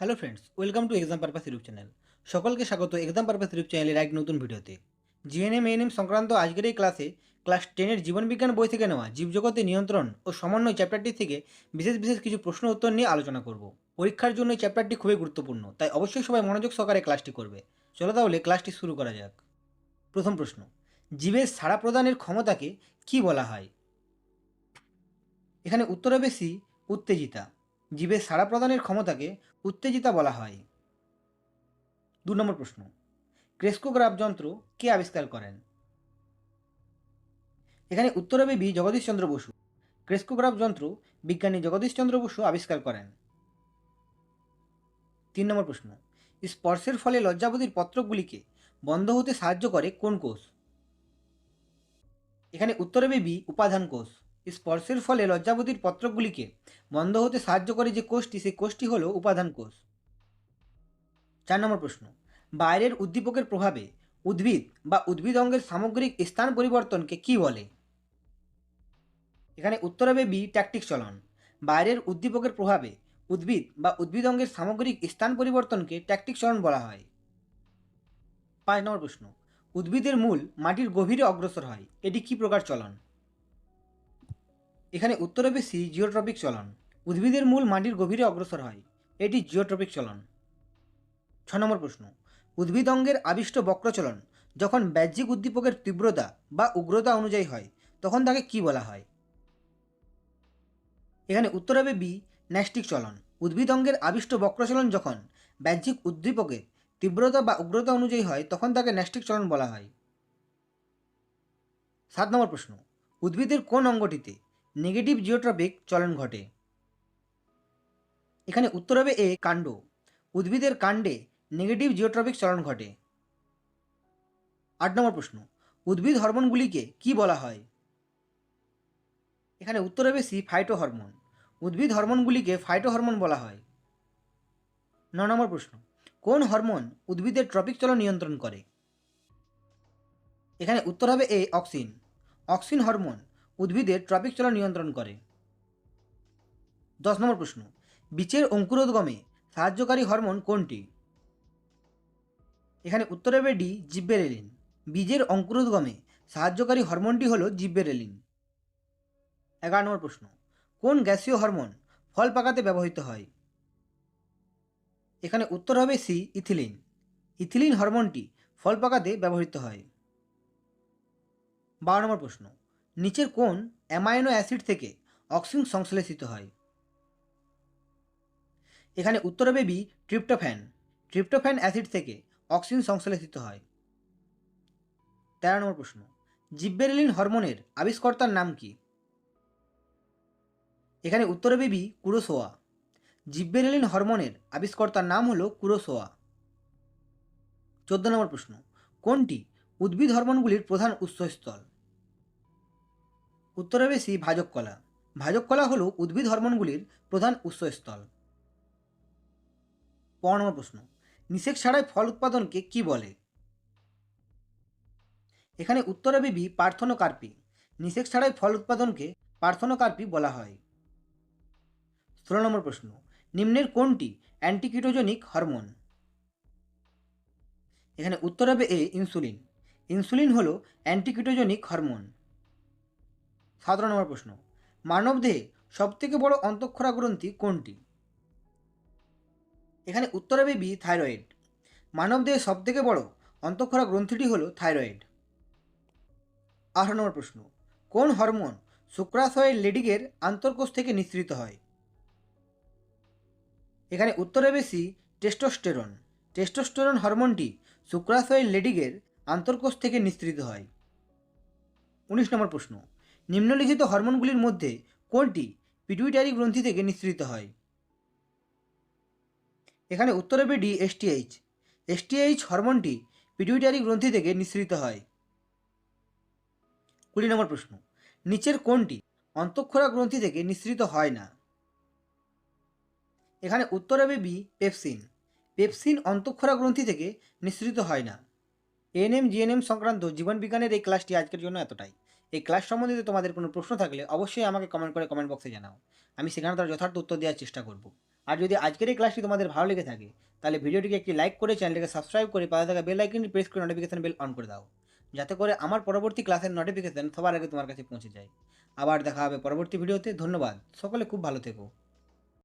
Hello friends welcome to exam purpose YouTube channel সকলকে স্বাগত exam purpose YouTube চ্যানেলের এক নতুন ভিডিওতে। জিএনএম এএনএম সংক্রান্ত আজকের এই ক্লাসে ক্লাস টেনের জীবনবিজ্ঞান বই থেকে নেওয়া জীবজগতের নিয়ন্ত্রণ ও সমন্বয় চ্যাপ্টারটি থেকে বিশেষ বিশেষ কিছু প্রশ্ন উত্তর নিয়ে আলোচনা করব। পরীক্ষার জন্য এই চ্যাপ্টারটি খুবই গুরুত্বপূর্ণ, তাই অবশ্যই সবাই মনোযোগ সহকারে ক্লাসটি করবে। চলো তাহলে ক্লাসটি শুরু করা যাক। প্রথম প্রশ্ন, জীবের সাড়া প্রদানের ক্ষমতাকে কি বলা হয়? এখানে উত্তর হবে সি উত্তেজিতা। জীবের সাড়া প্রদানের ক্ষমতাকে উত্তেজিতা বলা হয়। দু নম্বর প্রশ্ন ক্রেস্কোগ্রাফ যন্ত্র কে আবিষ্কার করেন? এখানে উত্তর হবে বি জগদীশচন্দ্র বসু। ক্রেস্কোগ্রাফ যন্ত্র বিজ্ঞানী জগদীশচন্দ্র বসু আবিষ্কার করেন। তিন নম্বর প্রশ্ন, স্পর্শের ফলে লজ্জাবতীর পত্রকগুলিকে বন্ধ হতে সাহায্য করে কোন কোষ? এখানে উত্তর হবে বি কোষ। স্পর্শের ফলে লজ্জাবতীর পত্রকগুলিকে বন্ধ হতে সাহায্য করে যে কোষটি, সেই কোষটি হল উপাদান কোষ। চার নম্বর প্রশ্ন। বাইরের উদ্দীপকের প্রভাবে উদ্ভিদ বা উদ্ভিদ অঙ্গের সামগ্রিক স্থান পরিবর্তনকে কি বলে? এখানে উত্তর হবে বি, ট্যাকটিক চলন। বাইরের উদ্দীপকের প্রভাবে উদ্ভিদ বা উদ্ভিদ অঙ্গের সামগ্রিক স্থান পরিবর্তনকে ট্যাকটিক চলন বলা হয়। পাঁচ নম্বর প্রশ্ন। উদ্ভিদের মূল মাটির গভীরে অগ্রসর হয়। এটি কি প্রকার চলন? এখানে উত্তর সি জিওট্রপিক চলন। উদ্ভিদের মূল মাটির গভীরে অগ্রসর হয়। এটি জিওট্রপিক চলন। ছ নম্বর প্রশ্ন। উদ্ভিদ অঙ্গের আবিষ্ট বক্রচলন যখন বাহ্যিক উদ্দীপকের তীব্রতা বা উগ্রতা অনুযায়ী হয়, তখন তাকে কি বলা হয়? এখানে উত্তর হবে বি, ন্যাস্টিক চলন। উদ্ভিদ অঙ্গের আবিষ্ট বক্রচলন যখন বাহ্যিক উদ্দীপকের তীব্রতা বা উগ্রতা অনুযায়ী হয়, তখন তাকে ন্যাস্টিক চলন বলা হয়। সাত নম্বর প্রশ্ন। উদ্ভিদের কোন অঙ্গটিতে নেগেটিভ জিওট্রপিক চলন ঘটে। এখানে উত্তর হবে এ, কাণ্ড। উদ্ভিদের কাণ্ডে নেগেটিভ জিওট্রপিক চলন ঘটে। আট নম্বর প্রশ্ন, উদ্ভিদ হরমোনগুলিকে কি বলা হয়? এখানে উত্তর হবে সি ফাইটো হরমোন উদ্ভিদ হরমোনগুলিকে ফাইটো হরমোন বলা হয়। ন নম্বর প্রশ্ন, কোন হরমোন উদ্ভিদের ট্রপিক চলন নিয়ন্ত্রণ করে? এখানে উত্তর হবে এ, অক্সিন। অক্সিন হরমোন উদ্ভিদের ট্রপিক চলন নিয়ন্ত্রণ করে। দশ নম্বর প্রশ্ন বীচের অঙ্কুরোদ্গমে সাহায্যকারী হরমোন কোনটি? এখানে উত্তর হবে ডি, জিব্বেরেলিন। বীজের অঙ্কুরোদ্গমে সাহায্যকারী হরমোনটি হল জিব্বেরেলিন। এগারো নম্বর প্রশ্ন, কোন গ্যাসীয় হরমোন ফল পাকাতে ব্যবহৃত হয়? এখানে উত্তর হবে সি, ইথিলিন। ইথিলিন হরমোনটি ফল পাকাতে ব্যবহৃত হয়। বারো নম্বর প্রশ্ন নিচের কোন অ্যামাইনো অ্যাসিড থেকে অক্সিন সংশ্লেষিত হয়। এখানে উত্তর হবে বি ট্রিপ্টোফ্যান। ট্রিপ্টোফ্যান অ্যাসিড থেকে অক্সিজেন সংশ্লেষিত হয়। তেরো নম্বর প্রশ্ন, জিব্বেরেলিন হরমোনের আবিষ্কর্তার নাম কি? এখানে উত্তর হবে বি কুরোসোয়া। জিব্বেরেলিন হরমোনের আবিষ্কর্তার নাম হলো কুরোসোয়া। চোদ্দ নম্বর প্রশ্ন, কোনটি উদ্ভিদ হরমোনগুলির প্রধান উৎসস্থল? উত্তর হবে সি ভাজক কলা ভাজক কলা হল উদ্ভিদ হরমোনগুলির প্রধান উৎসস্থল। পনেরো প্রশ্ন, নিষেক ছাড়াই ফল উৎপাদনকে কি বলে? এখানে উত্তর হবে বি পার্থনোকার্পি নিষেক ছাড়াই ফল উৎপাদনকে পার্থনোকার্পি বলা হয়। ষোলো নম্বর প্রশ্ন, নিম্নের কোনটি অ্যান্টিকিটোজনিক হরমোন? এখানে উত্তর হবে এ, ইনসুলিন। ইনসুলিন হলো অ্যান্টিকিটোজনিক হরমোন। সতেরো নম্বর প্রশ্ন। মানবদেহে সবথেকে বড় অন্তঃক্ষরা গ্রন্থি কোনটি? এখানে উত্তর বি, থাইরয়েড। মানবদেহে সবথেকে বড় অন্তঃক্ষরা গ্রন্থিটি হল থাইরয়েড। আঠারো নম্বর প্রশ্ন, কোন হরমোন শুক্রাশয়ের লেডিগের আন্তর্কোষ থেকে নিঃসৃত হয়? এখানে উত্তর সি, টেস্টোস্টেরন। টেস্টোস্টেরন হরমোনটি শুক্রাশয়ের লেডিগের আন্তর্কোষ থেকে নিঃসৃত হয়। উনিশ নম্বর প্রশ্ন নিম্নলিখিত হরমোনগুলির মধ্যে কোনটি পিটুইটারি গ্রন্থি থেকে নিঃসৃত হয়? এখানে উত্তর হবে ডি এসটিএইচ এসটিএইচ হরমোনটি পিটুইটারি গ্রন্থি থেকে নিঃসৃত হয়। কুড়ি নম্বর প্রশ্ন। নিচের কোনটি অন্তঃক্ষরা গ্রন্থি থেকে নিঃসৃত হয় না? এখানে উত্তর হবে বি, পেপসিন। পেপসিন অন্তঃক্ষরা গ্রন্থি থেকে নিঃসৃত হয় না। এএনএম জিএনএম সংক্রান্ত জীবনবিজ্ঞানের এই ক্লাসটি আজকের জন্য এতটাই। এই ক্লাস সম্বন্ধিত তোমাদের কোনো প্রশ্ন থাকলে অবশ্যই আমাকে কমেন্ট করে কমেন্ট বক্সে জানাও। আমি সেখানে তার যথার্থ উত্তর দেওয়ার চেষ্টা করব। আর যদি আজকের এই ক্লাসটি তোমাদের ভালো লেগে থাকে, তাহলে ভিডিওটিকে একটি লাইক করে চ্যানেলটিকে সাবস্ক্রাইব করে পাশে থাকা বেল আইকনটি প্রেস করে নোটিফিকেশন বেল অন করে দাও। যাতে করে আমার পরবর্তী ক্লাসের নোটিফিকেশন সবার আগে তোমার কাছে পৌঁছে যায়। আবার দেখা হবে পরবর্তী ভিডিওতে ধন্যবাদ। সকলে খুব ভালো থেকো।